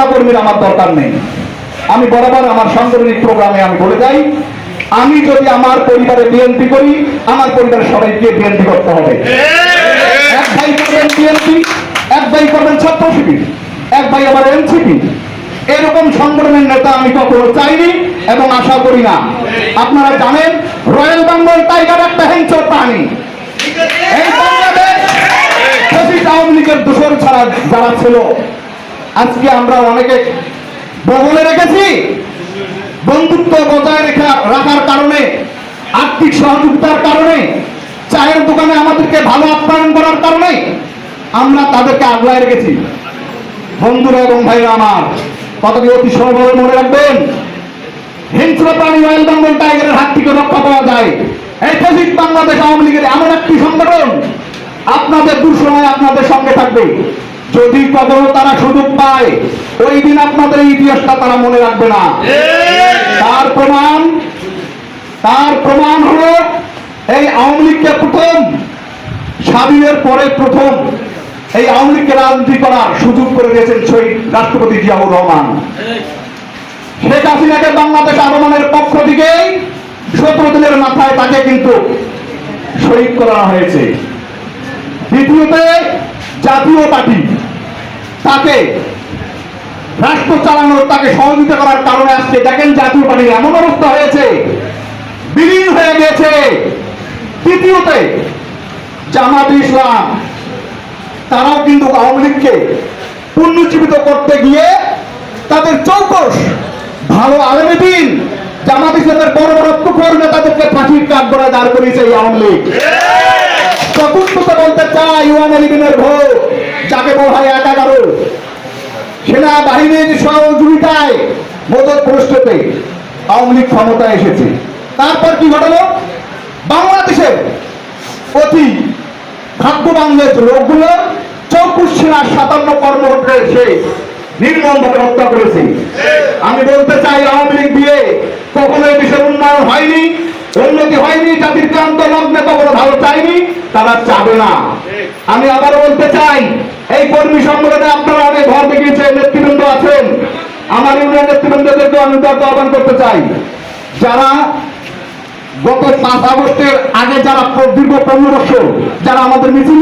নেতা কর্মীর আমার দরকার নেই। আমি বরাবর আমার সাংগঠনিক প্রোগ্রামে আমি বলে যাই আমি যদি আমার পরিবারে বিএনপি করি আমার পরিবারের সবাইকে বিএনপি করতে হবে। এক ভাই করবেন বিএনপি এক ভাই করবেন ছাত্র শিবির এক ভাই আবার এনসিপি। এরকম সংগঠনের নেতা আমি কখনো চাইনি এবং আশা করি না। আপনারা জানেন রয়্যাল বেঙ্গল টাইগার একটা হিংস্র প্রাণী। এই বাংলাদেশ আওয়ামী লীগের দোষর ছাড়া যারা ছিল আজকে আমরা অনেকে বগলে রেখেছি। বন্ধুত্ব বজায় রেখা রাখার কারণে, আর্থিক সহযোগিতার কারণে, চায়ের দোকানে আমাদেরকে ভালো আপ্যায়ন করার কারণে আমরা তাদেরকে আগলায় রেখেছি। বন্ধুরা এবং ভাইরা আমার, কথাটি অতি সরবরাহ মনে রাখবেন। হিংস্র প্রাণী রয়্যাল বেঙ্গল টাইগারের হাত থেকে রক্ষা পাওয়া যায়। এই ফেসিক বাংলাদেশ আওয়ামী লীগের এমন একটি সংগঠন আপনাদের দুঃসময় আপনাদের সঙ্গে থাকবে। যদি কখনো তারা সুযোগ পায়, ওই দিন আপনাদের ইতিহাসটা তারা মনে রাখবে না। তার প্রমাণ তার প্রমাণ হলো এই আওয়ামী লীগকে প্রথম, স্বাধীনের পরে প্রথম এই আওয়ামী লীগকে রাজনীতি করার সুযোগ করে দিয়েছেন শহীদ রাষ্ট্রপতি জিয়াউর রহমান। শেখ হাসিনাকে বাংলাদেশ আগমনের পক্ষ থেকে সতেরো দিনের মাথায় তাকে কিন্তু শহীদ করা হয়েছে। দ্বিতীয়তে জাতীয় পার্টি। তাকে রাষ্ট্র চালানোর তাকে সহযোগিতা করার কারণে আজকে দেখেন জাতীয় পার্টির এমন অবস্থা হয়েছে। বিলীন হয়ে গেছে তৃতীয়তে জামাত ইসলাম তারাও কিন্তু আওয়ামী লীগকে পুনর্জীবিত করতে গিয়ে তাদের চৌকস ভালো আগামী দিন জামাত ইসলামের বড় বড় কুকুর নেতাদেরকে ফাঁসির কাঠ করে দাঁড় করিয়েছে এই আওয়ামী লীগ। চতুর্থত বলতে চাই ইউয়ান ভোট। যাকে বলা হয় একাগারো সেনা বাহিনীর সহযোগিতায় মদত প্রশ্নতে আওয়ামী লীগ ক্ষমতায় এসেছে। তারপর কি ঘটলো? বাংলাদেশের অতি ভাগ্যবান যে লোকগুলো চৌকুশ সেনার সাতান্ন কর্মকর্তা সে নির্মমভাবে হত্যা করেছে। আমি বলতে চাই, আওয়ামী লীগ দিয়ে কখনো এই দেশের উন্নয়ন হয়নি। উন্নতি হয়নি, জাতির ক্রান্ত লগ্নে ভালো চাইনি, তারা চাবে না। আমি আবার বলতে চাই, এই কর্মী সংগঠনে আপনারা অনেক ঘর দেখিয়েছেন নেতৃবৃন্দ আছেন। আমার ইউনিয়ন নেতৃবৃন্দদেরকে আমি উদারত আহ্বান করতে চাই, যারা গত পাঁচ আগস্টের আগে যারা দীর্ঘ পনেরো বছর যারা আমাদের মিছিল